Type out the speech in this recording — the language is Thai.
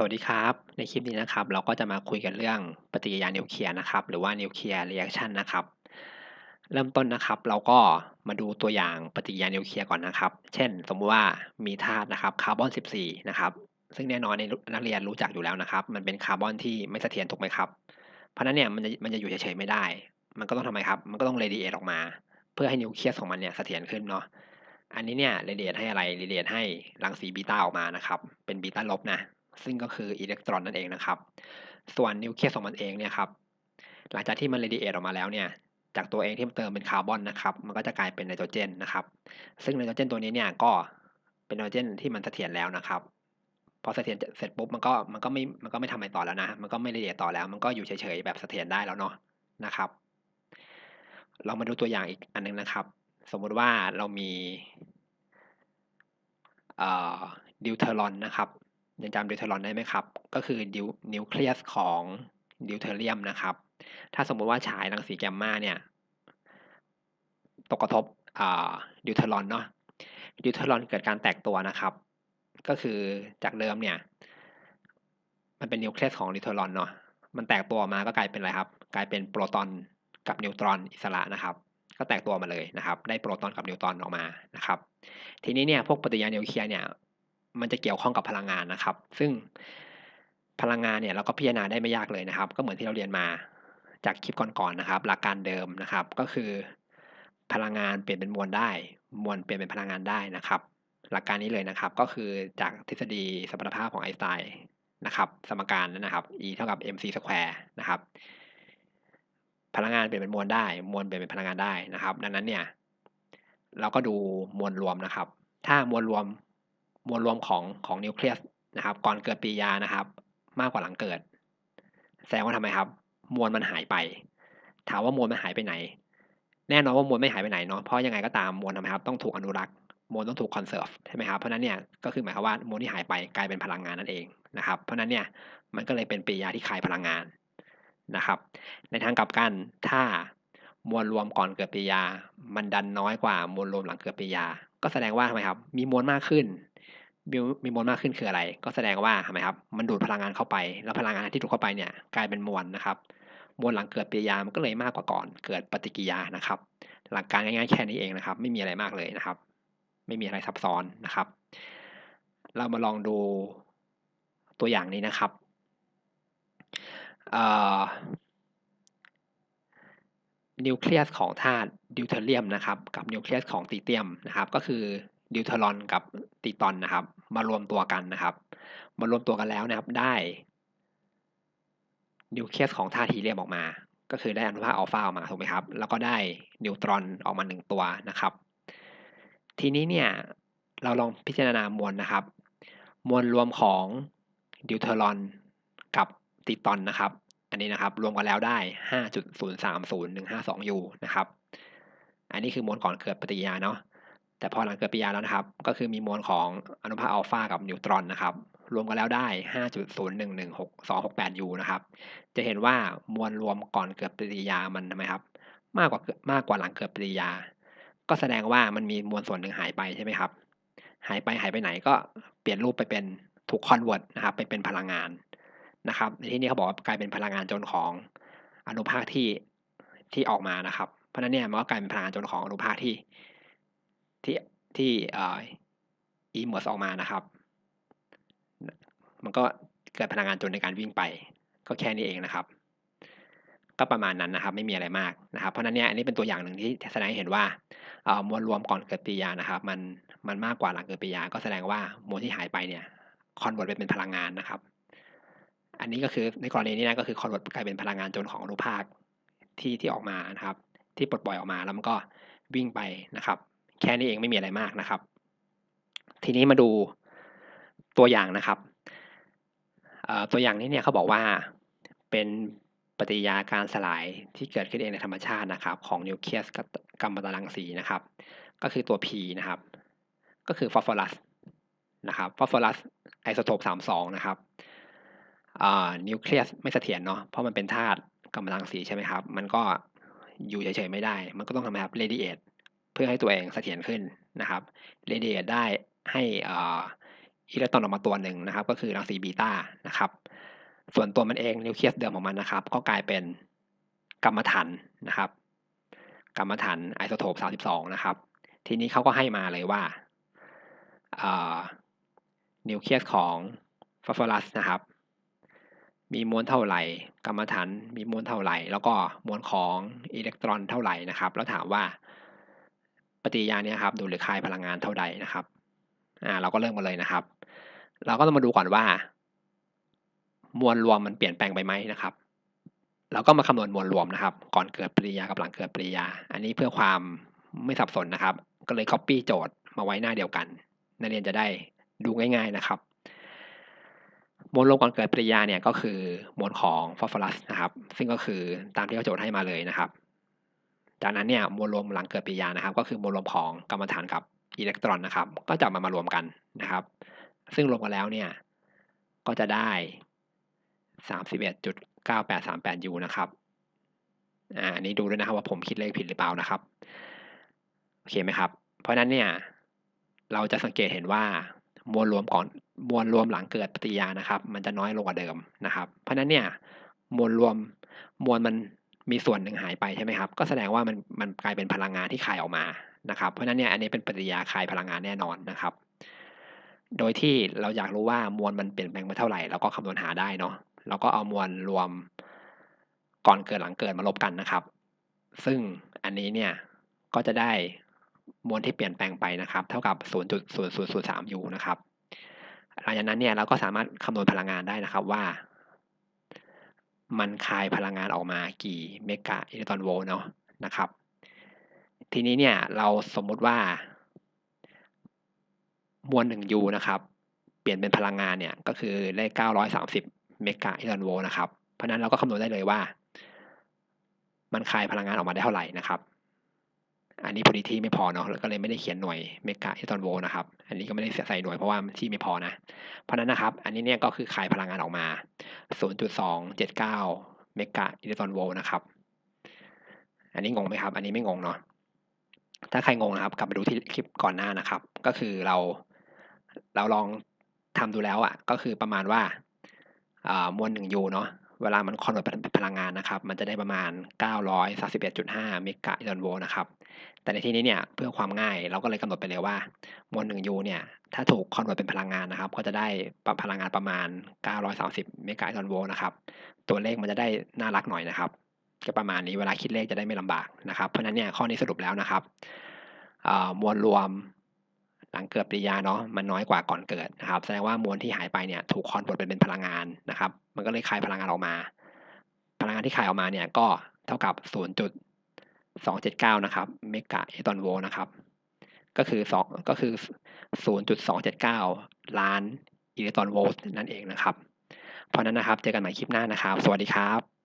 สวัสดีครับ ในคลิปนี้นะครับ เราก็จะมาคุยกันเรื่องปฏิกิริยานิวเคลียร์นะครับ หรือว่านิวเคลียร์เรีแอคชันนะครับ เริ่มต้นนะครับ เราก็มาดูตัวอย่างปฏิกิริยานิวเคลียร์ก่อนนะครับ เช่น สมมุติว่ามีธาตุนะครับคาร์บอน 14 นะครับ ซึ่งแน่นอนในนักเรียนรู้จักอยู่แล้วนะครับ มันเป็นคาร์บอนที่ไม่เสถียรถูกไหมครับ เพราะนั้นเนี่ยมันจะมันจะอยู่เฉยๆไม่ได้ มันก็ต้องทำไมครับ มันก็ต้องเรดิเอทออกมา เพื่อให้นิวเคลียสของมันเนี่ยเสถียรขึ้นเนาะอันนี้เนี่ยเรดิเอทให้อะไรเรดิเอทให้รังสีบีตาออกมานะครับ เป็นบีตาลบนะ ซึ่งก็คืออิเล็กตรอนนั่นเองนะครับ ส่วนนิวเคลียสของมันเองเนี่ยครับหลังจากที่มันเรดิเอทออกมาแล้วเนี่ยจากตัวเองที่มันเติมเป็นคาร์บอนนะครับมันก็จะกลายเป็นไนโตรเจนนะครับ ซึ่งไนโตรเจนตัวนี้เนี่ยก็เป็นไนโตรเจนที่มันเสถียรแล้วนะครับพอเสถียรเสร็จปุ๊บมันก็มันก็ไม่มันก็ไม่ทำอะไรต่อแล้วนะ มันก็ไม่เรดิเอทต่อแล้ว มันก็อยู่เฉยๆแบบเสถียรได้แล้วเนาะนะครับ เรามาดูตัวอย่างอีกอันนึงนะครับ สมมุติว่าเรามีดิวเทอรอนนะครับ ยังจำดิวเทอรอนได้ไหมครับ ก็คือดิวนิวเคลียสของดิวเทอเรียมนะครับ ถ้าสมมุติว่าฉายรังสีแกมมาเนี่ย ตกกระทบดิวเทอรอนเนาะดิวเทอรอนเกิดการแตกตัวนะครับ ก็คือจากเดิมเนี่ย มันเป็นนิวเคลียสของดิวเทอรอนเนาะมันแตกตัวมาก็กลายเป็นอะไรครับ กลายเป็นโปรตอนกับนิวตรอนอิสระนะครับ ก็แตกตัวมาเลยนะครับ ได้โปรตอนกับนิวตรอนออกมานะครับ ทีนี้เนี่ยพวกปฏิกิริยานิวเคลียร์เนี่ย มันจะเกี่ยวข้องกับพลังงานนะครับ ซึ่งพลังงานเนี่ยเราก็พิจารณาได้ไม่ยากเลยนะครับ ก็เหมือนที่เราเรียนมาจากคลิปก่อนๆนนะครับ หลักการเดิมนะครับ ก็คือพลังงานเปลี่ยนเป็นมวลได้ มวลเปลี่ยนเป็นพลังงานได้นะครับ หลักการนี้เลยนะครับ ก็คือจากทฤษฎีสมรรถภาพของไอน์สไตน์นะครับ สมการนะครับ E เท่ากับ mc สแควร์นะครับ พลังงานเปลี่ยนเป็นมวลได้ มวลเปลี่ยนเป็นพลังงานได้นะครับ ดังนั้นเนี่ย เราก็ดูมวลรวมนะครับ ถ้ามวลรวม มวลรวมของของนิวเคลียสนะครับ ก่อนเกิดปฏิกิริยานะครับ มากกว่าหลังเกิด แสดงว่าทำไมครับ มวลมันหายไป ถามว่ามวลมันหายไปไหน แน่นอนว่ามวลไม่หายไปไหนเนาะเพราะยังไงก็ตามมวลทำไมครับต้องถูกอนุรักษ์มวลต้องถูกคอนเซิร์ฟใช่ไหมครับเพราะนั้นเนี่ยก็คือหมายความว่ามวลที่หายไปกลายเป็นพลังงานนั่นเองนะครับ เพราะนั้นเนี่ยมันก็เลยเป็นปฏิกิริยาที่คายพลังงานนะครับ ในทางกลับกันถ้ามวลรวมก่อนเกิดปฏิกิริยา มันดันน้อยกว่ามวลรวมหลังเกิดปฏิกิริยา ก็แสดงว่าทำไมครับ มีมวลมากขึ้น มีมีมวลมากขึ้นคืออะไร ก็แสดงว่าทำไมครับ มันดูดพลังงานเข้าไป แล้วพลังงานที่ดูดเข้าไปเนี่ยกลายเป็นมวลนะครับ มวลหลังเกิดปฏิกิริยามันก็เลยมากกว่าก่อน เกิดปฏิกิริยานะครับ หลักการง่ายๆแค่นี้เองนะครับ ไม่มีอะไรมากเลยนะครับ ไม่มีอะไรซับซ้อนนะครับ เรามาลองดูตัวอย่างนี้นะครับนิวเคลียสของธาตุดิวเทอเรียมนะครับ กับนิวเคลียสของตีเตียมนะครับ ก็คือ ดิวเทอรอนกับติตอนนะครับ มารวมตัวกันนะครับ มารวมตัวกันแล้วนะครับ ได้นิวเคลียสของธาตุฮีเลียมออกมา ก็คือได้อนุภาคอัลฟาออกมาถูกไหมครับ แล้วก็ได้นิวตรอนออกมาหนึ่งตัวนะครับ ทีนี้เนี่ยเราลองพิจารณามวลนะครับ มวลรวมของดิวเทอรอนกับติตอนนะครับ อันนี้นะครับ รวมกันแล้วได้ 5.030152 U นะครับ อันนี้คือมวลก่อนเกิดปฏิกิริยาเนาะ แต่พอหลังเกิดปฏิกิริยาแล้วนะครับ ก็คือมีมวลของอนุภาคอัลฟากับนิวตรอนนะครับ รวมกันแล้วได้ 5.0116268 U นะครับ จะเห็นว่ามวลรวมก่อนเกิดปฏิกิริยามันทำไมครับ มากกว่ามากกว่าหลังเกิดปฏิกิริยา ก็แสดงว่ามันมีมวลส่วนหนึ่งหายไปใช่ไหมครับ หายไปหายไปไหนก็เปลี่ยนรูปไปเป็นถูกคอนเวิร์ตนะครับไปเป็นพลังงานนะครับในที่นี้เขาบอกว่ากลายเป็นพลังงานจนของอนุภาคที่ที่ออกมานะครับ เพราะนั้นเนี่ยมันก็กลายเป็นพลังงานจนของอนุภาคที่ ที่ที่อีเมอร์สออกมานะครับ มันก็เกิดพลังงานจนในการวิ่งไป ก็แค่นี้เองนะครับ ก็ประมาณนั้นนะครับ ไม่มีอะไรมากนะครับ เพราะนั้นเนี่ยอันนี้เป็นตัวอย่างหนึ่งที่แสดงให้เห็นว่ามวลรวมก่อนเกิดปฏิยานะครับ มันมันมากกว่าหลังเกิดปฏิยา ก็แสดงว่ามวลที่หายไปเนี่ยคอนเวิร์ตไปเป็นพลังงานนะครับ อันนี้ก็คือในกรณีนี้นะก็คือคอนเวิร์ตกลายเป็นพลังงานจนของอนุภาคที่ที่ออกมานะครับ ที่ปลดปล่อยออกมาแล้วมันก็วิ่งไปนะครับ แค่นี้เองไม่มีอะไรมากนะครับ ทีนี้มาดูตัวอย่างนะครับตัวอย่างนี้เนี่ยเขาบอกว่าเป็นปฏิกิริยาการสลายที่เกิดขึ้นเองในธรรมชาตินะครับ ของนิวเคลียสกัมมันตรังสีนะครับ ก็คือตัว P นะครับ ก็คือฟอสฟอรัสนะครับฟอสฟอรัสไอโซโทป32นะครับนิวเคลียสไม่เสถียรเนาะเพราะมันเป็นธาตุกัมมันตรังสีใช่ไหมครับ มันก็อยู่เฉยๆไม่ได้ มันก็ต้องทำไงครับเรดิเอท เพื่อให้ตัวเองเสถียรขึ้นนะครับเรเดียได้ให้อิเล็กตรอนออกมาตัวหนึ่งนะครับ ก็คือรังสีบีตานะครับ ส่วนตัวมันเองนิวเคลียสเดิมของมันนะครับ ก็กลายเป็นกัมมันถันนะครับกัมมันถันไอโซโทป 32 นะครับ ทีนี้เขาก็ให้มาเลยว่านิวเคลียสของฟอสฟอรัสนะครับ มีมวลเท่าไหร่กัมมันถันมีมวลเท่าไหร่ แล้วก็มวลของอิเล็กตรอนเท่าไหร่นะครับ แล้วถามว่า ปฏิกิริยานี้ครับดูดหรือคายพลังงานเท่าใดนะครับอ่าเราก็เริ่มกันเลยนะครับ เราก็ต้องมาดูก่อนว่า มวลรวมมันเปลี่ยนแปลงไปไหมนะครับ เราก็มาคำนวณมวลรวมนะครับ ก่อนเกิดปฏิกิริยากับหลังเกิดปฏิกิริยา อันนี้เพื่อความไม่สับสนนะครับ ก็เลย copy โจทย์มาไว้หน้าเดียวกัน นักเรียนจะได้ดูง่าย ๆนะครับ มวลรวมก่อนเกิดปฏิยาเนี่ยก็คือมวลของฟอสฟอรัสนะครับ ซึ่งก็คือตามที่เขาโจทย์ให้มาเลยนะครับ จากนั้นเนี่ยมวลรวมหลังเกิดปิยานะครับ ก็คือมวลรวมของกัมมันถันกับอิเล็กตรอนนะครับ ก็จะมามารวมกันนะครับ ซึ่งรวมกันแล้วเนี่ยก็จะได้31.9838 U นะครับอ่านี้ดูด้วยนะครับว่าผมคิดเลขผิดหรือเปล่านะครับโอเคไหมครับ เพราะนั้นเนี่ยเราจะสังเกตเห็นว่ามวลรวมก่อนมวลรวมหลังเกิดปฏิยานะครับ มันจะน้อยลงกว่าเดิมนะครับ เพราะนั้นเนี่ยมวลรวมมวลมัน มีส่วนหนึ่งหายไปใช่ไหมครับ ก็แสดงว่ามันมันกลายเป็นพลังงานที่คายออกมานะครับ เพราะนั้นเนี่ยอันนี้เป็นปฏิกิริยาคายพลังงานแน่นอนนะครับ โดยที่เราอยากรู้ว่ามวลมันเปลี่ยนแปลงไปเท่าไหร่เราก็คำนวณหาได้เนาะเราก็เอามวลรวมก่อนเกิดหลังเกิดมาลบกันนะครับ ซึ่งอันนี้เนี่ยก็จะได้มวลที่เปลี่ยนแปลงไปนะครับ เท่ากับ 0.0003 U นะครับหลังจากนั้นเนี่ยเราก็สามารถคำนวณพลังงานได้นะครับว่า มันคายพลังงานออกมากี่เมกะอิเล็กตรอนโวลต์เนาะนะครับ ทีนี้เนี่ยเราสมมุติว่า มวล 1U นะครับ เปลี่ยนเป็นพลังงานเนี่ยก็คือได้930เมกะอิเล็กตรอนโวลต์นะครับ เพราะนั้นเราก็คำนวณได้เลยว่า มันคายพลังงานออกมาได้เท่าไหร่นะครับ อันนี้พอดีที่ไม่พอเนาะแล้วก็เลยไม่ได้เขียนหน่วยเมกะอิเล็กตรอนโวลต์นะครับ อันนี้ก็ไม่ได้ใส่หน่วยเพราะว่าที่ไม่พอนะ เพราะนั้นนะครับ อันนี้เนี่ยก็คือคายพลังงานออกมา 0.279 เมกะอิเล็กตรอนโวลต์นะครับ อันนี้งงไหมครับ อันนี้ไม่งงเนาะ ถ้าใครงงนะครับ กลับไปดูที่คลิปก่อนหน้านะครับ ก็คือเรา เราลองทำดูแล้วอะ่ะ ก็คือประมาณว่ามวลหนึ่งยูเนาะ เวลามันคอนเวิร์ตเป็นพลังงานนะครับ มันจะได้ประมาณ 931.5 เมกะอิเล็กตรอนโวลต์นะครับ แต่ในที่นี้เนี่ยเพื่อความง่ายเราก็เลยกำหนดไปเลยว่ามวลหนึ่งยูเนี่ยถ้าถูกคอนเวิร์ตเป็นพลังงานนะครับ ก็จะได้พลังงานประมาณ 930 เมกะอิเล็กตรอนโวลต์นะครับ ตัวเลขมันจะได้น่ารักหน่อยนะครับก็ประมาณนี้เวลาคิดเลขจะได้ไม่ลำบากนะครับ เพราะนั้นเนี่ยข้อนี้สรุปแล้วนะครับมวลรวม หลังเกิดปฏิกิริยาเนาะมันน้อยกว่าก่อนเกิดนะครับ แสดงว่ามวลที่หายไปเนี่ยถูกคอนเวิร์ตเป็นพลังงานนะครับ มันก็เลยคายพลังงานออกมา พลังงานที่คายออกมาเนี่ยก็เท่ากับ 0.279 นะครับเมกะอิเล็กตรอนโวลต์นะครับ ก็คือ2ก็คือ 0.279 ล้านอิเล็กตรอนโวลต์นั่นเองนะครับ เพราะนั้นนะครับ เจอกันใหม่คลิปหน้านะครับ สวัสดีครับ